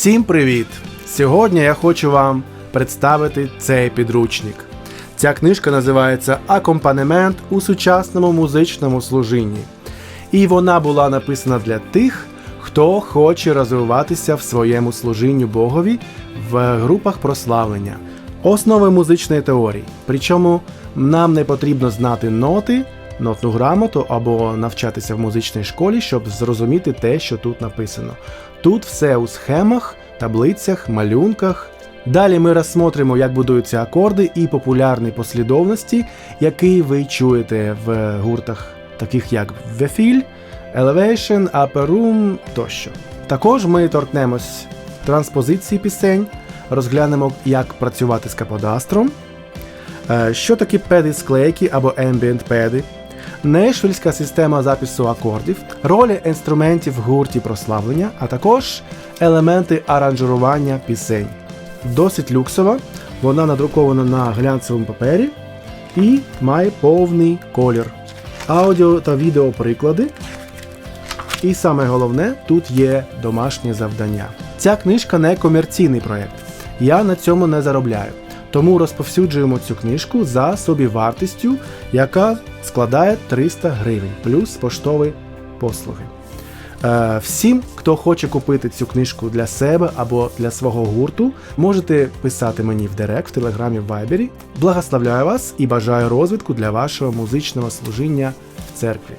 Всім привіт! Сьогодні я хочу вам представити цей підручник. Ця книжка називається Акомпанемент у сучасному музичному служінні. І вона була написана для тих, хто хоче розвиватися в своєму служінню Богові в групах прославлення, основи музичної теорії. Причому нам не потрібно знати ноти, нотну грамоту або навчатися в музичній школі, щоб зрозуміти те, що тут написано. Тут все у схемах, таблицях, малюнках. Далі ми розсмотримо, як будуються акорди і популярні послідовності, які ви чуєте в гуртах, таких як The Elevation, Upper Room тощо. Також ми торкнемось транспозиції пісень, розглянемо, як працювати з каподастром, е, що такі педи склейки або ambient педи, Нешвільська система запису акордів, ролі інструментів в гурті прославлення, а також елементи аранжування пісень. Досить люксова, вона надрукована на глянцевому папері і має повний колір. Аудіо та відео приклади. І саме головне, тут є домашнє завдання. Ця книжка не комерційний проєкт. Я на цьому не заробляю. Тому розповсюджуємо цю книжку за собівартістю, яка складає 300 гривень, плюс поштові послуги. Е, всім, хто хоче купити цю книжку для себе або для свого гурту, можете писати мені в Директ, в Телеграмі, в Вайбері. Благословляю вас і бажаю розвитку для вашого музичного служіння в церкві.